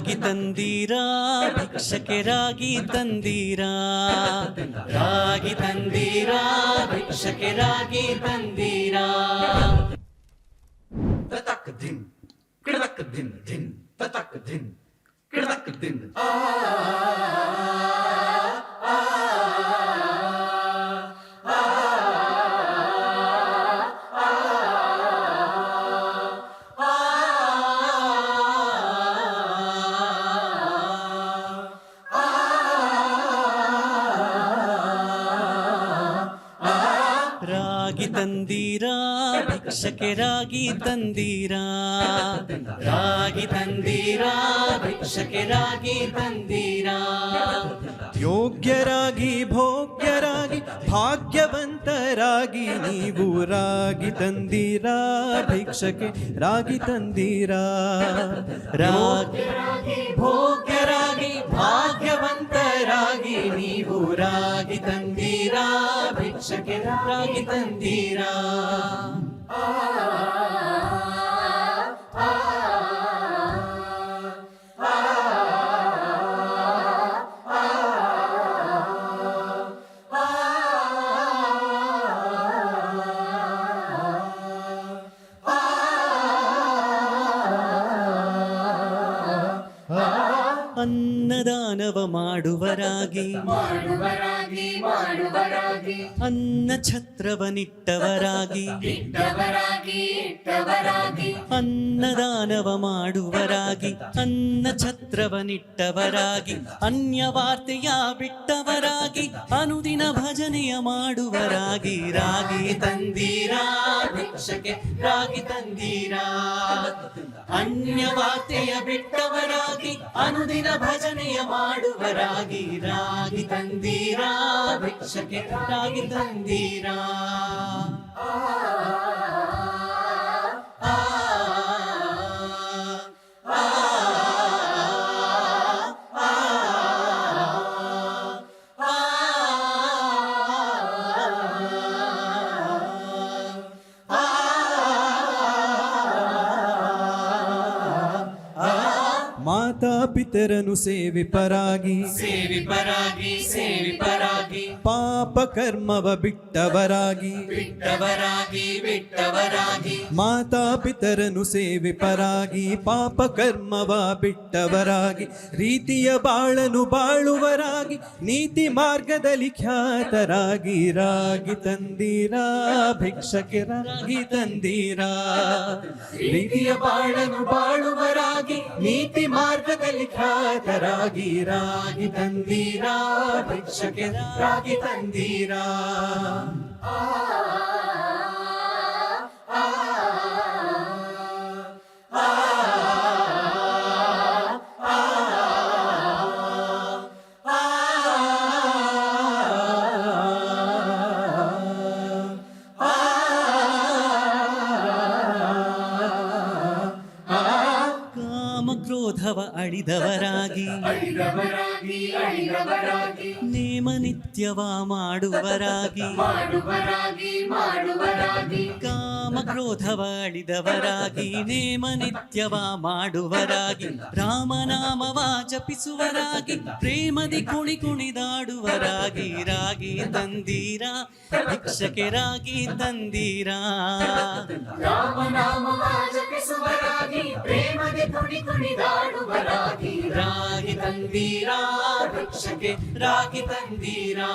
ರಾಗಿ ತಂದೀರಾ ಭಿಕ್ಷಕ್ಕೆ ರಾಗಿ ತಂದೀರಾ? ರಾಗಿ ತಂದೀರಾ ಭಿಕ್ಷಕ್ಕೆ ರಾಗಿ ತಂದೀರಾ? ತತಕ್ ಧಿನ್, ಕಿಡದಕ್ ಧಿನ್ ಧಿನ್, ತತಕ್ ಧಿನ್, ಕಿಡದಕ್ ಧಿನ್. ರಾಗಿ ತಂದೀರಾ ಭಿಕ್ಷಕ್ಕೆ ರಾಗಿ ತಂದೀರಾ. ರಾಗಿ ತಂದೀರಾ ಭಿಕ್ಷಕ್ಕೆ ರಾಗಿ ತಂದೀರಾ. ಯೋಗ್ಯರಾಗಿ, ಭೋಗ್ಯರಾಗಿ, ಭಾಗ್ಯವಂತರಾಗಿ ನೀವು ರಾಗಿ ತಂದೀರಾ ಭಿಕ್ಷಕ್ಕೆ ರಾಗಿ ತಂದೀರಾ. ರಾಗಿ ಭೋಗ್ಯರಾಗಿ, ಭಾಗ್ಯವಂತರಾಗಿ ನೀವು ರಾಗಿ ತಂದೀರಾ. ಭಿಕ್ಷಕ್ಕೆ ರಾಗಿ ತಂದೀರಾ ಅನ್ನದಾನವ ಮಾಡುವರಾಗಿ. ಮಾಡುವರಾಗಿ ಮಾಡುವರಾಗಿ. ಅನ್ನ ಛತ್ರವನಿಟ್ಟವರಾಗಿ. ಇಟ್ಟವರಾಗಿ ಇಟ್ಟವರಾಗಿ. ಅನ್ನದಾನವ ಮಾಡುವರಾಗಿ. ಅನ್ನ ಛತ್ರವನಿಟ್ಟವರಾಗಿ. ಅನ್ಯ ವಾರ್ತೆಯ ಬಿಟ್ಟವರಾಗಿ. ಅನುದಿನ ಭಜನೆಯ ಮಾಡುವರಾಗಿ. ರಾಗಿ ತಂದೀರಾ ಭಿಕ್ಷಕ್ಕೆ ರಾಗಿ ತಂದೀರಾ. ಅನ್ಯ ವಾರ್ತೆಯ ಬಿಟ್ಟವರಾಗಿ. ಅನುದಿನ ಭಜನೆಯ ಮಾಡುವರಾಗಿ ರಾಗಿ ತಂದೀರಾ ಭಿಕ್ಷಕ್ಕೆ ರಾಗಿ ತಂದೀರಾ. ಮಾತಾ ಪಿತರನು ಸೇವಿಪರಾಗಿ ಸೇವಿಪರಾಗಿ ಸೇವಿಪರಾಗಿ ಪಾಪ ಕರ್ಮವ ಬಿಟ್ಟವರಾಗಿ. ಬಿಟ್ಟವರಾಗಿ ಬಿಟ್ಟವರಾಗಿ. ಮಾತಾ ಪಿತರನು ಸೇವಿಪರಾಗಿ ಪಾಪ ಕರ್ಮವ ಬಿಟ್ಟವರಾಗಿ. ರೀತಿಯ ಬಾಳನು ಬಾಳುವರಾಗಿ. ನೀತಿ ಮಾರ್ಗದಲ್ಲಿ ಖ್ಯಾತರಾಗಿ. ರಾಗಿ ತಂದೀರಾ ಭಿಕ್ಷಕಿರಾಗಿ ರಾಗಿ ತಂದೀರಾ. ರೀತಿಯ ಬಾಳನು ಬಾಳುವರಾಗಿ. ನೀತಿ ಮಾರ್ಗದಲ್ಲಿ ಖ್ಯಾತರಾಗಿ ರಾಗಿ ತಂದೀರಾ ಭಿಕ್ಷಕ್ಕೆ ರಾಗಿ ತಂದೀರಾ. ಕಾಮ ಕ್ರೋಧವ ಅಳಿದವರಾಗಿ ನೇಮ ನಿತ್ಯವ ಮಾಡುವರಾಗಿ. ಕಾಮಕ್ರೋಧವ ಮಾಡುವರಾಗಿ. ಕಾಮ ಕ್ರೋಧವ ಅಳಿದವರಾಗಿ. ನೇಮ ನಿತ್ಯವ ಮಾಡುವರಾಗಿ. ರಾಮನಾಮವ ಜಪಿಸುವರಾಗಿ. ಪ್ರೇಮದಿ ಕುಣಿ ಕುಣಿದಾಡುವರಾಗಿ. ರಾಗಿ ತಂದೀರಾ. ಭಿಕ್ಷಕೆ ರಾಗಿ ತಂದೀರಾ. ರಾಮನಾಮವ ಜಪಿಸುವರಾಗಿ. ಪ್ರೇಮದಿ ಕುಣಿ ಕುಣಿದಾಡುವರಾಗಿ ರಾಗಿ ತಂದೀರಾ ಭಿಕ್ಷಕ್ಕೆ ರಾಗಿ ತಂದೀರಾ.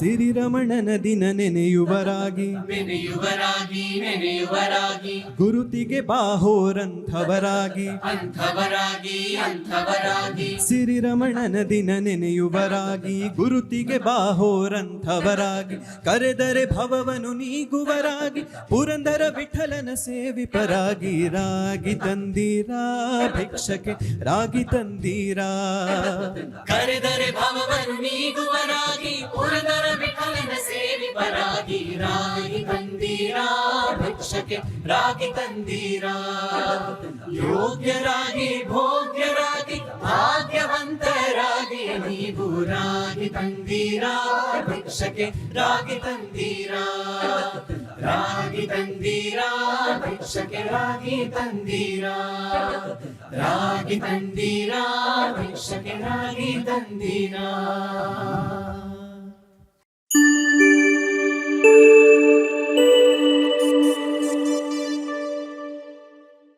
ಸಿರಿರಮಣನ ದಿನ ನೆನೆಯುವರಾಗಿ. ನೆನೆಯುವರಾಗಿ ನೆನೆಯುವರಾಗಿ. ಗುರುತಿಗೆ ಬಾಹೋರಂಥವರಾಗಿ. ಅಂಥವರಾಗಿ ಅಂಥವರಾಗಿ. ಸಿರಿರಮಣನ ದಿನ ನೆನೆಯುವರಾಗಿ. ಗುರುತಿಗೆ ಬಾಹೋರಂಥವರಾಗಿ. ಕರೆದರೆ ಭವವನು ನೀಗುವರಾಗಿ. ಪುರಂದರ ವಿಠಲನ ಸೇವಿಪರಾಗಿ ರಾಗಿ ತಂದೀರಾ ಭಿಕ್ಷಕ್ಕೆ ರಾಗಿ ತಂದೀರಾ. ಕರೆದರೆ ಭವವನು ನೀಗುವರಾಗಿ. ಪುರದರ ವಿಠಲನ ಸೇವಿಪರಾಗಿ ರಾಗಿ ತಂದೀರಾ ಭಿಕ್ಷಕ್ಕೆ ರಾಗಿ ತಂದೀರಾ ಯೋಗ್ಯರಾಗಿ ಭೋಗ್ಯರಾಗಿ ಭಾಗ್ಯವಂತರಾಗಿ ನೀವು ರಾಗಿ ತಂದೀರಾ ಭಿಕ್ಷಕ್ಕೆ ರಾಗಿ ತಂದೀರಾ ರಾಗಿ ತಂದೀರಾ ಭಿಕ್ಷಕ್ಕೆ ರಾಗಿ ತಂದೀರಾ ರಾಗಿ ತಂದೀರಾ ಭಿಕ್ಷಕ್ಕೆ ರಾಗಿ ತಂದೀರಾ